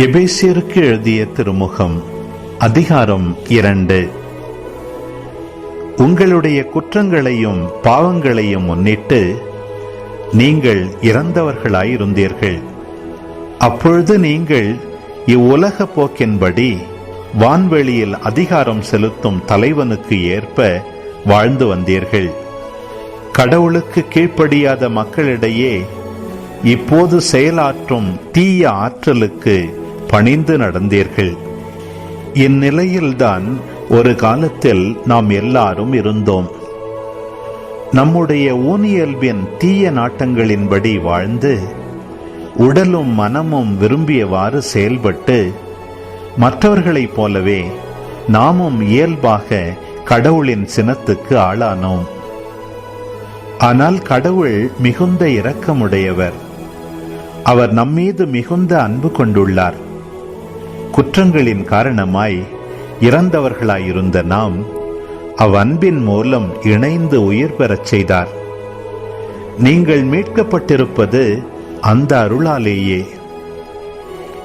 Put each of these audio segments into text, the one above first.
எபேசியருக்கு எழுதிய திருமுகம் அதிகாரம் இரண்டு. உங்களுடைய குற்றங்களையும் பாவங்களையும் முன்னிட்டு நீங்கள் இறந்தவர்களாயிருந்தீர்கள். அப்பொழுது நீங்கள் இவ்வுலக போக்கின்படி வான்வெளியில் அதிகாரம் செலுத்தும் தலைவனுக்கு ஏற்ப வாழ்ந்து வந்தீர்கள். கடவுளுக்கு கீழ்ப்படியாத மக்களிடையே இப்போது செயலாற்றும் தீய ஆற்றலுக்கு பணிந்து நடந்தீர்கள். இந்நிலையில்தான் ஒரு காலத்தில் நாம் எல்லாரும் இருந்தோம். நம்முடைய ஊனியல்பின் தீய நாட்டங்களின்படி வாழ்ந்து உடலும் மனமும் விரும்பியவாறு செயல்பட்டு மற்றவர்களைப் போலவே நாமும் இயல்பாக கடவுளின் சினத்துக்கு ஆளானோம். ஆனால் கடவுள் மிகுந்த இரக்கமுடையவர். அவர் நம்மீது மிகுந்த அன்பு கொண்டுள்ளார். குற்றங்களின் காரணமாய் இறந்தவர்களாயிருந்த நாம் அவ்வன்பின் மூலம் இணைந்து உயிர் பெறச் செய்தார். நீங்கள் மீட்கப்பட்டிருப்பது அந்த அருளாலேயே.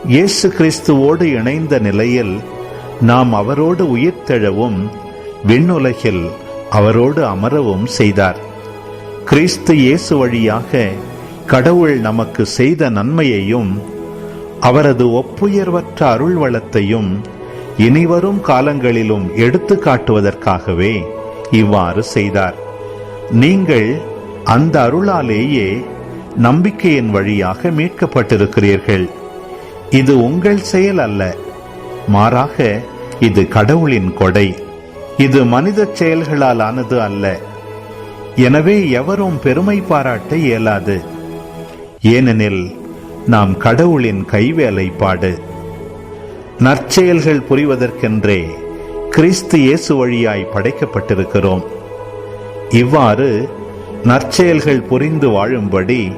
இயேசு கிறிஸ்துவோடு இணைந்த நிலையில் நாம் அவரோடு உயிர்த்தெழவும் விண்ணுலகில் அவரோடு அமரவும் செய்தார். கிறிஸ்து இயேசு வழியாக கடவுள் நமக்கு செய்த நன்மையையும் அவரது ஒப்புயர்வற்ற அருள் வளத்தையும் இனிவரும் காலங்களிலும் எடுத்து காட்டுவதற்காகவே இவ்வாறு செய்தார். நீங்கள் அந்த அருளாலேயே நம்பிக்கையின் வழியாக மீட்கப்பட்டிருக்கிறீர்கள். இது உங்கள் செயல் அல்ல. மாறாக இது கடவுளின் கொடை. இது மனித செயல்களால் ஆனது அல்ல. எனவே எவரும் பெருமை பாராட்ட இயலாது. ஏனெனில் நாம் கடவுளின் கைவேலைப்பாடு நற்செயல்கள் புரிவதற்கென்றே கிறிஸ்து இயேசு வழியாய் படைக்கப்பட்டிருக்கிறோம். இவ்வாறு நற்செயல்கள் புரிந்து வாழும்படி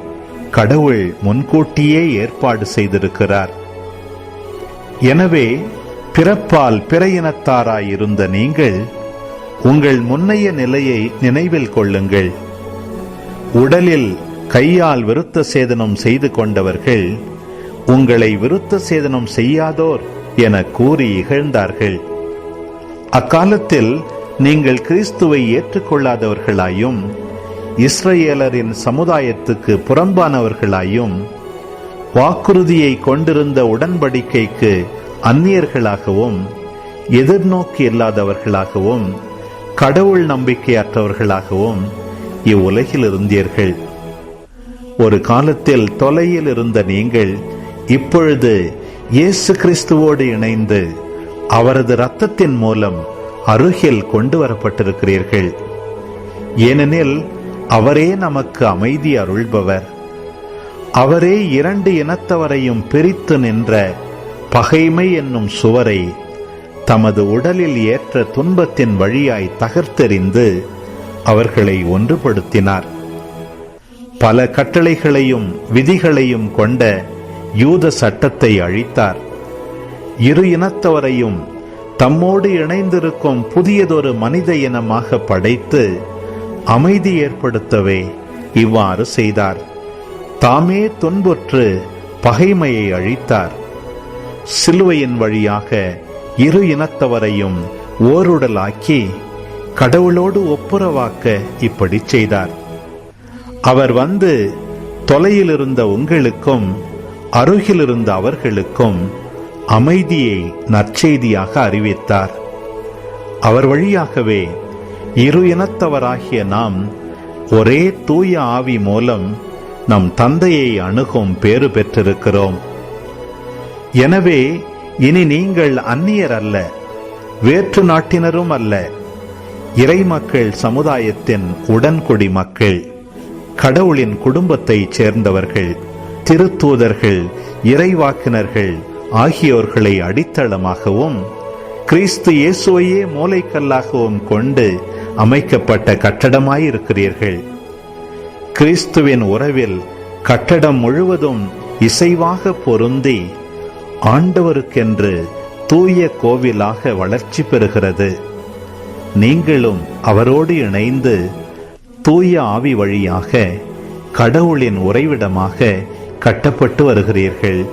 கடவுள் முன்கூட்டியே ஏற்பாடு செய்திருக்கிறார். எனவே பிறப்பால் பிற இனத்தாராயிருந்த நீங்கள் உங்கள் முன்னைய நிலையை நினைவில் கொள்ளுங்கள். உடலில் கையால் விருத்த சேதனம் செய்து கொண்டவர்கள் உங்களை விருத்த சேதனம் செய்யாதோர் என கூறி இகழ்ந்தார்கள். அக்காலத்தில் நீங்கள் கிறிஸ்துவை ஏற்றுக்கொள்ளாதவர்களாயும் இஸ்ரேலரின் சமுதாயத்துக்கு புறம்பானவர்களாயும் வாக்குறுதியை கொண்டிருந்த உடன்படிக்கைக்கு அந்நியர்களாகவும் எதிர்நோக்கி இல்லாதவர்களாகவும் கடவுள் நம்பிக்கையற்றவர்களாகவும் இவ்வுலகில் இருந்தீர்கள். ஒரு காலத்தில் தொலையில் இருந்த நீங்கள் இப்பொழுது இயேசு கிறிஸ்துவோடு இணைந்து அவரது இரத்தத்தின் மூலம் அருகில் கொண்டு வரப்பட்டிருக்கிறீர்கள். ஏனெனில் அவரே நமக்கு அமைதி அருள்பவர். அவரே இரண்டு இனத்தவரையும் பிரித்து நின்ற பகைமை என்னும் சுவரை தமது உடலில் ஏற்ற துன்பத்தின் வழியாய் தகர்த்தெறிந்து அவர்களை ஒன்றுபடுத்தினார். பல கட்டளைகளையும் விதிகளையும் கொண்ட யூத சட்டத்தை அழித்தார். இரு இனத்தவரையும் தம்மோடு இணைந்திருக்கும் புதியதொரு மனித இனமாக படைத்து அமைதி ஏற்படுத்தவே இவ்வாறு செய்தார். தாமே துன்புற்று பகைமையை அழித்தார். சிலுவையின் வழியாக இரு இனத்தவரையும் ஓருடலாக்கி கடவுளோடு ஒப்புரவாக்க இப்படி செய்தார். அவர் வந்து தொலையில் இருந்த உங்களுக்கும் அருகில் இருந்த அவர்களுக்கும் அமைதியை நற்செய்தியாக அறிவித்தார். அவர் வழியாகவே இரு இனத்தவராகிய நாம் ஒரே தூய ஆவி மூலம் நம் தந்தையை அணுகும் பேறு பெற்றிருக்கிறோம். எனவே இனி நீங்கள் அந்நியர் அல்ல வேற்று நாட்டினரும் அல்ல இறைமக்கள் சமுதாயத்தின் உடன்குடி மக்கள். கடவுளின் குடும்பத்தைச் சேர்ந்தவர்கள் திருத்தூதர்கள் இறைவாக்கினர்கள் ஆகியோர்களை அடித்தளமாகவும் கிறிஸ்து இயேசுவையே மூளைக்கல்லாகவும் கொண்டு அமைக்கப்பட்ட கட்டடமாயிருக்கிறீர்கள். கிறிஸ்துவின் உறவில் கட்டடம் முழுவதும் இசைவாக பொருந்தி ஆண்டவருக்கென்று தூய கோவிலாக வளர்ச்சி பெறுகிறது. நீங்களும் அவரோடு இணைந்து தூய ஆவி வழியாக கடவுளின் உறைவிடமாக கட்டப்பட்டு வருகிறீர்கள்.